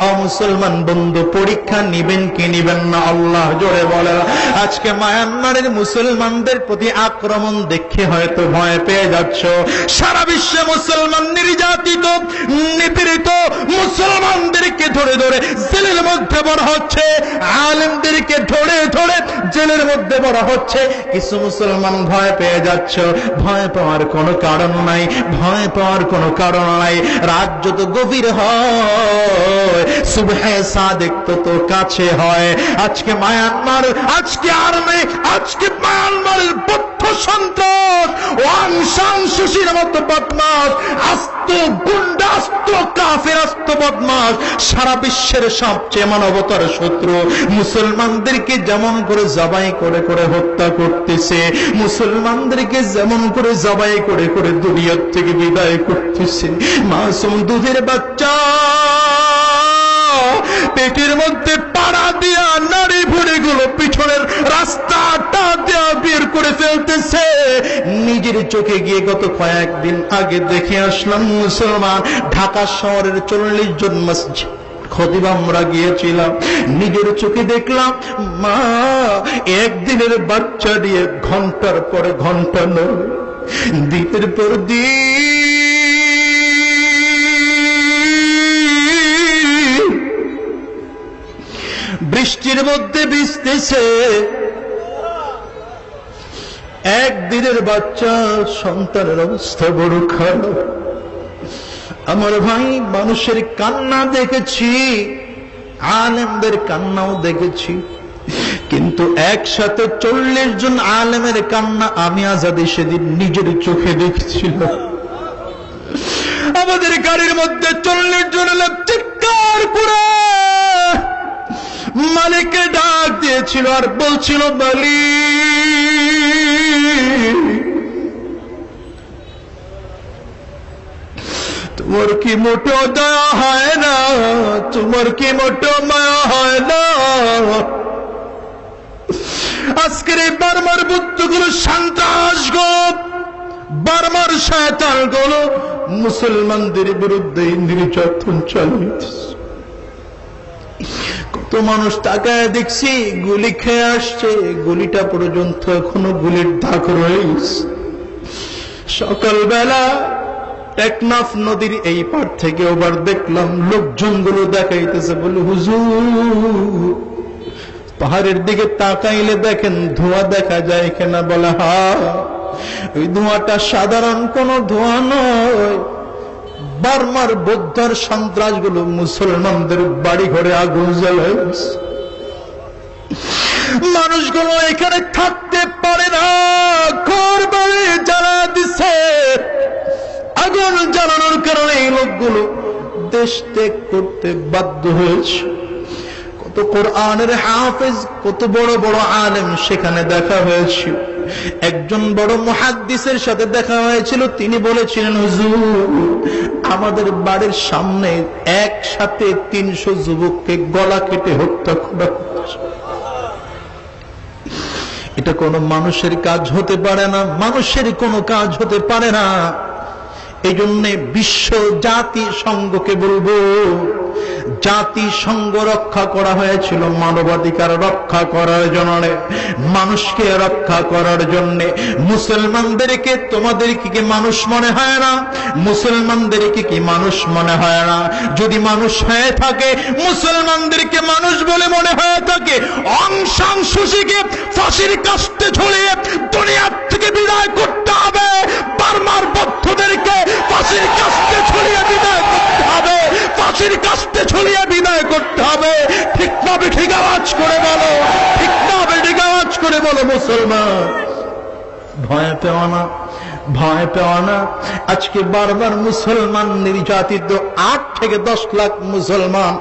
অমুসলমান বন্ধু, পরীক্ষা নিবেন কি নিবেন না? আল্লাহ জোরে বলে। আজকে মায়ানমারের মুসলমানদের প্রতি আক্রমণ দেখে হয়তো ভয় পেয়ে যাচ্ছ। সারা বিশ্বে মুসলমান নির্যাতিত, নিপীড়িত মুসলমানদেরকে ধরে ধরে জেলের মধ্যে বড় হচ্ছে। আলেমদেরকে ধরে ধরে মধ্যে বড় হচ্ছে, কিছু মুসলমান ভয় পেয়ে যাচ্ছ। ভয় পাওয়ার কোনো কারণ নাই, ভয় পাওয়ার কোনো কারণ নাই। রাত যত গভীর হয়, সুবহে সাদেক তত কাছে হয়। আজকে মায়ানমার, আজকে আর্মে, আজকে মায়ানমারের সন্ত্রাস মতো বদমাস আস্ত কাফের, আস্ত বদমাস সারা বিশ্বের সবচেয়ে মানবতার শত্রু। মুসলমানদেরকে যেমন করে জবাই করে করে হত্যা করতেছে, মুসলমানদেরকে যেমন করে জবাই করে করে দুনিয়ার থেকে বিদায় করতেছে। মাসুম দুধের বাচ্চা, পেটের মধ্যে দিয়া নারী ভুড়ি গুলো পিছনের রাস্তাটা বের করে ফেলতেছে। নিজের চোখে গিয়ে গত কয়েকদিন আগে দেখে আসলাম, মুসলমান, ঢাকা শহরের চল্লিশ জন মসজিদ আমরা গিয়েছিলাম। নিজের চোখে দেখলাম, মা, একদিনের বাচ্চা দিয়ে ঘণ্টার পরে ঘণ্টা নয়। পর দিন বৃষ্টির মধ্যে ভিজতেছে একদিনের বাচ্চা সন্তানের অবস্থা বড় খারাপ। আমার ভাই মানুষের কান্না দেখেছি, আলেমদের কান্নাও দেখেছি। কিন্তু একসাথে চল্লিশ জন আলেমের কান্না আমি আজাদি সেদিন নিজের চোখে দেখছিলাম। আমাদের গাড়ির মধ্যে চল্লিশ জন লোক চিৎকার করে মালিককে ডাক দিয়েছিল আর বলছিল মালিক তোমার কি মোটো দয়া হয় না? তোমার কি মোটো মায়া হয় না? আজকের এই বারমার বুদ্ধগুলো সন্ত্রাস গো। বারমার শয়তানগুলো মুসলমানদের বিরুদ্ধে নির্যাতন চালিয়েছে। কত মানুষ তাকায় দেখছি, গুলি খেয়ে আসছে। গুলিটা পর্যন্ত এখনও গুলির দাগ রয়েছে। সকালবেলা টেকনাফ নদীর এই পার থেকে ওবার দেখলাম লোকজনগুলো দেখাইতেছে, বলে, হুজুর, পাহাড়ের দিকে তাকাইলে দেখেন ধোঁয়া দেখা যায় কিনা? বলে হা ওই ধোঁয়াটা সাধারণ কোন ধোঁয়া নয়। বার্মার বৌদ্ধর সন্ত্রাসগুলো মুসলমানদের বাড়ি ঘরে আগুন জ্বালাইছে মানুষগুলো এখানে থাকতে পারে না। ঘর বাড়ি জ্বালা দিছে। আগুন জ্বালানোর কারণে এই লোকগুলো দেশ ত্যাগ করতে বাধ্য হয়েছে। কত কোরআনের হাফেজ, কত বড় বড় আলেম সেখানে দেখা হয়েছিল। একজন বড় মুহাদ্দিসের সাথে দেখা হয়েছিল, তিনি বলেছিলেন, হুজুর, আমাদের বাড়ির সামনে একসাথে তিনশো যুবককে গলা কেটে হত্যা করা এটা কোনো মানুষের কাজ হতে পারে না মানুষের কোনো কাজ হতে পারে না। এই জন্যে বিশ্ব জাতি সংঘকে বলব জাতিসংঘ রক্ষা করা হয়েছিল, মানবাধিকার রক্ষা করার জন্য, মানুষকে রক্ষা করার জন্য। মুসলমানদেরকে তোমাদেরকে কি মানুষ মনে হয় না? মুসলমানদেরকে কি মানুষ মনে হয় না? যদি মানুষ হয়ে থাকে, মুসলমানদেরকে মানুষ বলে মনে হয়ে থাকে অংশাং সুশিকে ফাঁসির কাস্তে ঝুলিয়ে বলো মুসলমান। ভয় পেও না, ভয় পেও না। আজকে বারবার মুসলমান নির্যাতিত আট থেকে দশ লাখ মুসলমান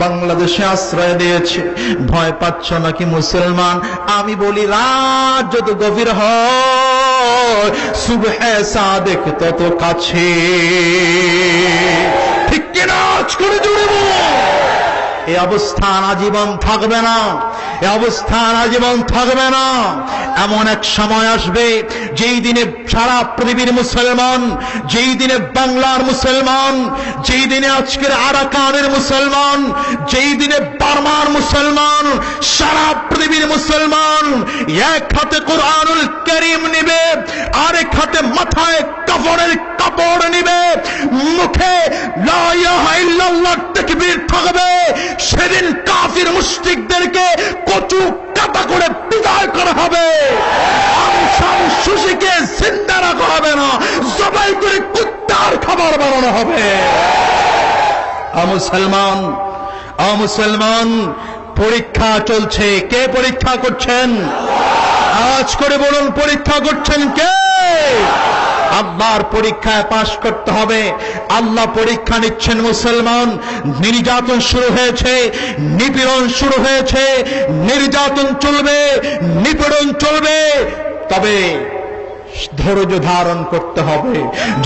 বাংলাদেশে আশ্রয় দিয়েছে। ভয় পাচ্ছ নাকি মুসলমান? আমি বলি, রাত যত গভীর হয়, সুবহে সাদেক তত কাছে। ঠিক কিনা? করে জুড়ে এই অবস্থান আজীবন থাকবে না। এই অবস্থান আজীবন থাকবে না। এমন এক সময় আসবে যেই দিনে সারা পৃথিবীর মুসলমান, যেই দিনে বাংলার মুসলমান, যেই দিনে আজকের আরাকানের মুসলমান, যেই দিনে বার্মার মুসলমান, সারা মুসলমান, এক হাতে কোরআনুল করিম নিবে, আরেক হাতে মাথায় কাপড়ের কাপড় নিবে, মুখে তাকবীর থাকবে, সেদিন কাফির মুশরিকদেরকে কচু কাটা করে বিদায় করা হবে। সুশিকে জিন্দা রাখা হবে না, জবাই করে কুত্তার খাবার বানানো হবে। মুসলমান মুসলমান পরীক্ষা চলছে। কে পরীক্ষা করছেন? আজ করে বলুন, পরীক্ষা করছেন কে? আল্লাহর পরীক্ষায় পাশ করতে হবে। আল্লাহ পরীক্ষা নিচ্ছেন মুসলমান। নির্যাতন শুরু হয়েছে, নিপীড়ন শুরু হয়েছে। নির্যাতন চলবে, নিপীড়ন চলবে। তবে ধৈর্য ধারণ করতে হবে।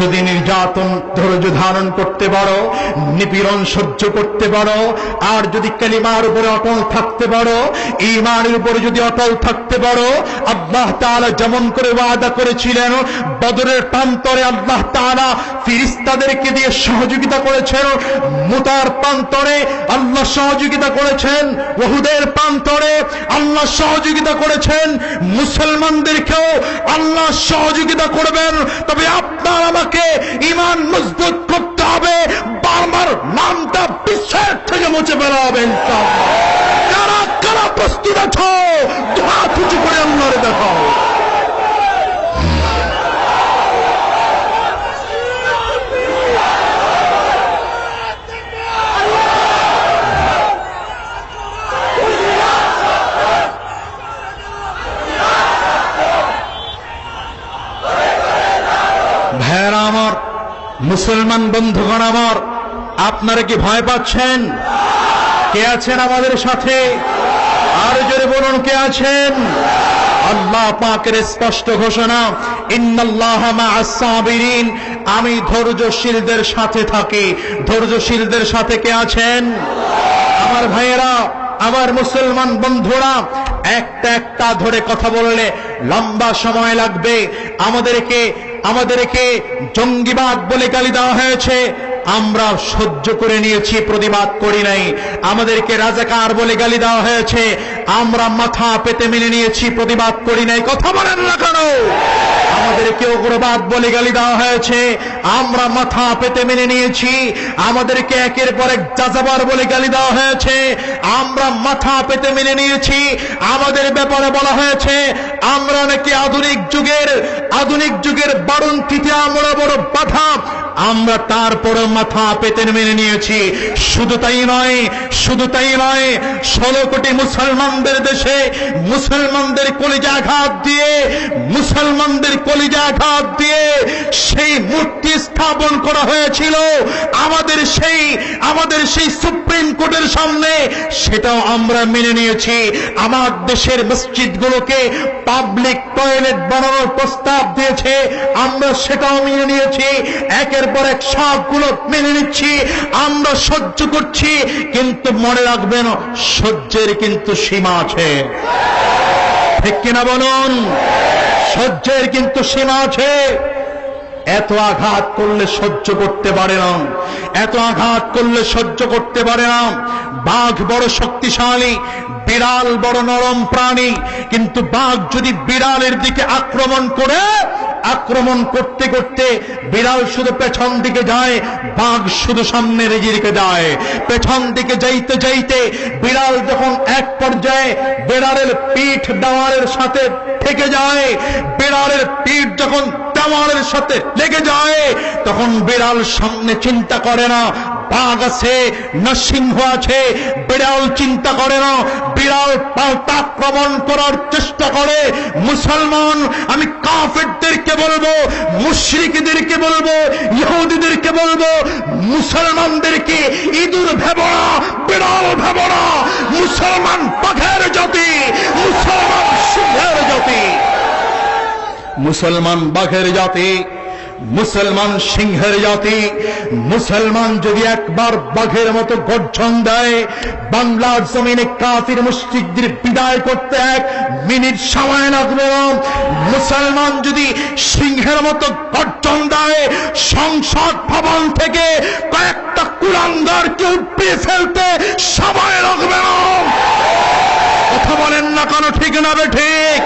যদি নির্যাতন ধৈর্য ধারণ করতে পারো, নিপীড়ন সহ্য করতে পারো, আর যদি কালিমার উপরে অটল থাকতে পারো ইমানের উপরে যদি অটল থাকতে পারো, আল্লাহ তাআলা যেমন করে ওয়াদা করেছিলেন, বদরের প্রান্তরে আল্লাহ তাআলা ফিরিস্তাদেরকে দিয়ে সহযোগিতা করেছেন, মুতার প্রান্তরে আল্লাহ সহযোগিতা করেছেন, ওহুদের প্রান্তরে আল্লাহ সহযোগিতা করেছেন, মুসলমানদেরকেও আল্লাহ সহযোগিতা করবেন, তবে আপনার আমাকে ইমান মজবুত করতে হবে। বারবার নামটা বিশ্বের থেকে মুছে ফেলা হবে। কারা কারা প্রস্তুত আছো? হাত উঁচু করে আল্লাহরে দেখাও ভাইয়েরা আমার মুসলমান বন্ধুগণ আমার, আপনারা কি ভয় পাচ্ছেন? কে আছেন আমাদের সাথে? আর জোরে বলুন, কে আছেন? আল্লাহ পাকের স্পষ্ট ঘোষণা আমি ধৈর্যশীলদের সাথে থাকি। ধৈর্যশীলদের সাথে কে আছেন? আমার ভাইয়েরা, আমার মুসলমান বন্ধুরা, একটা একটা ধরে কথা বললে লম্বা সময় লাগবে। আমাদেরকে আমাদেরকে জঙ্গিবাদ বলে গালি দেওয়া হয়েছে। আমরা সহ্য করে নিয়েছি, প্রতিবাদ করি নাই। আমাদেরকে রাজাকার বলে গালি দেওয়া হয়েছে। আমরা মাথা পেতে মেনে নিয়েছি, প্রতিবাদ করি নাই। কথা বলেন না কেন? আমাদেরকে উগ্রবাদ বলে গালি দেওয়া হয়েছে। আমরা মাথা পেতে মেনে নিয়েছি। আমাদেরকে একের পর এক যাযাবার বলে গালি দেওয়া হয়েছে। আমরা মাথা পেতে মেনে নিয়েছি। আমাদের ব্যাপারে বলা হয়েছে, আমরা নাকি আধুনিক যুগের আধুনিক যুগের বারুন্তিতে আমরা বড় বাধা। আমরা তারপরে মাথা পেতে মেনে নিয়েছি। শুধু তাই নয়, শুধু তাই নয়, ষোলো কোটি মুসলমানদের দেশে মুসলমানদের কলিজা আঘাত দিয়ে মুসলমানদের কলিজা আঘাত দিয়ে সেই মূর্তি স্থাপন করা হয়েছিল। আমাদের সেই আমাদের সেই সুপ্রিম কোর্টের সামনে, সেটাও আমরা মেনে নিয়েছি। আমার দেশের মসজিদগুলোকে পাবলিক টয়লেট বানানোর প্রস্তাব দিয়েছে, আমরা সেটাও মেনে নিয়েছি। একের পর এক সবগুলো মেনে নিচ্ছি, আমরা সহ্য করছি, কিন্তু মনে রাখবেন, সহ্যের কিন্তু সীমা আছে। ঠিক কিনা বলুন? সহ্যের কিন্তু সীমা আছে। এত আঘাত করলে সহ্য করতে পারে না। এত আঘাত করলে সহ্য করতে পারে না। বাঘ বড় শক্তিশালী, বিড়াল বড় নরম প্রাণী। কিন্তু বাঘ যদি বিড়ালের দিকে আক্রমণ করে, আক্রমণ করতে করতে বিড়াল শুধু পেছন দিকে যায়, বাঘ শুধু সামনের দিকে যায়। পেছন দিকে যাইতে যাইতে বিড়াল যখন এক পর্যায়ে বিড়ালের পিঠ দেওয়ালের সাথে থেকে যায়, বিড়ালের পিঠ যখন দেওয়ালের সাথে লেগে যায়, তখন বিড়াল সামনে চিন্তা করে না, বাঘ আছে না সিংহ আছে, বিড়াল চিন্তা করে না, বিড়াল পাল্টা আক্রমণ করার চেষ্টা করে, মুসলমান, আমি কাফেরদেরকে বলব, মুশরিকদেরকে বলব, ইহুদিদেরকে বলব, মুসলমানদেরকে ইঁদুর ভেবনা, বিড়াল ভেবনা, মুসলমান বাঘের জাতি মুসলমান বাঘের জাতি, মুসলমান সিংহের জাতি, মুসলমান যদি একবার বাঘের মতো গর্জন দেয়, বাংলার জমিনে কাফির মসজিদদের বিদায় করতে এক মিনিট সময় লাগবে মুসলমান যদি সিংহের মতো গর্জন দেয়, সংসদ ভবন থেকে কয়েকটা কুলাঙ্গারকে উপড়ে ফেলতে সময় লাগবে না। কথা বলেন না কেন, ঠিক না বে ঠিক?